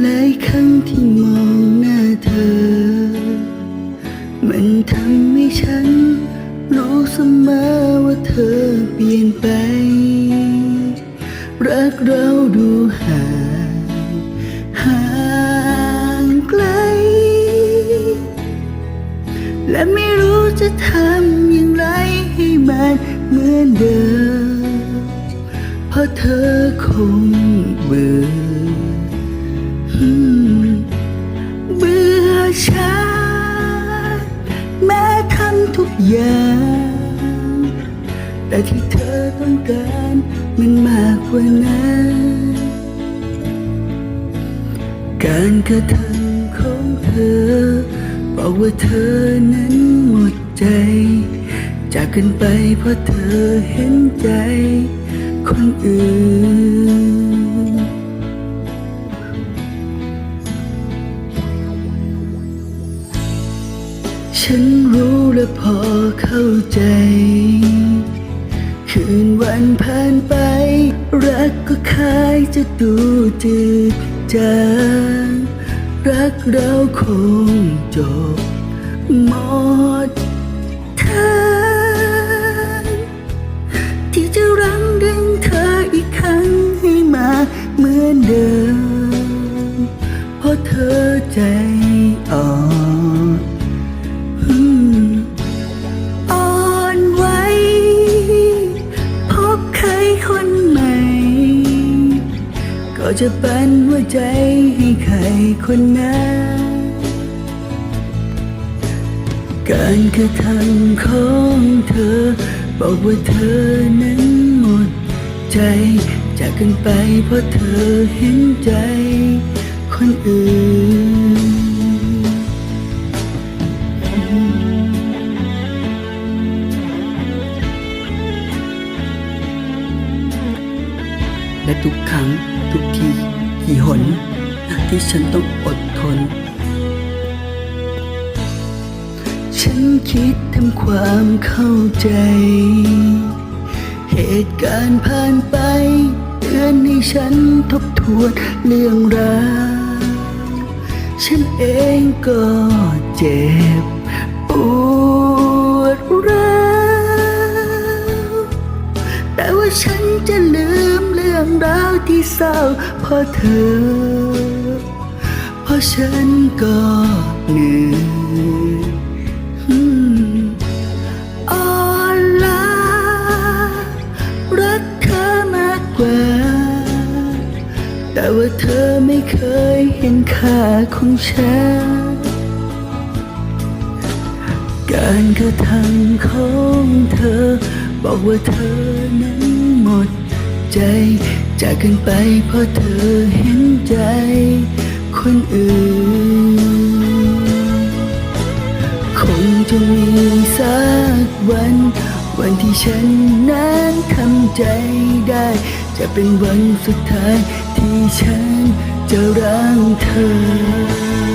หลายครั้งที่มองหน้าเธอ มันทำให้ฉัน รู้เสมอว่าเธอเปลี่ยนไป รักเราดูห่าง เหมือนเดิม เพราะเธอคงเบื่อเบื่อฉันแม้ทำทุกอย่าง แต่ที่เธอต้องการมันมากกว่านั้น การกระทำของเธอบอกว่าเธอนั้นหมดใจ กันไปเพราะเธอเห็นใจคนอื่น ฉันรู้และพอเข้าใจ คืนวันผ่านไป รักก็คายจะดูจืดจางรักเราคงจบหมด ใจอ่อนอืมอ่อนไหวพบใครคนใหม่ ก็จะปันหัวใจให้ใครคนนั้น การกระทำของเธอ บอกว่าเธอนั้นหมดใจ จากกันไปเพราะเธอเห็นใจคนอื่น และทุกครั้งทุกทีกี่หนที่ฉันต้องอดทน ฉันคิดทำความเข้าใจ เหตุการณ์ผ่านไปเตือนให้ฉันทบทวนเรื่องราวฉันเองก็เจ็บปวดร้าวแต่ว่าฉันจะลืม รื่องราวที่เศร้าเพราะเธอ เพราะฉันก็เหนื่อยอ่อนล้ารักเธอมากกว่า แต่ว่าเธอไม่เคยเห็นค่าของฉัน การกระทำของเธอ บอกว่าเธอนั้น ใจ จากกันไปเพราะเธอเห็นใจ คนอื่น คงจะมีสักวัน วันที่ฉันนั้นทำใจได้ จะเป็นวันสุดท้ายที่ฉันจะรักเธอ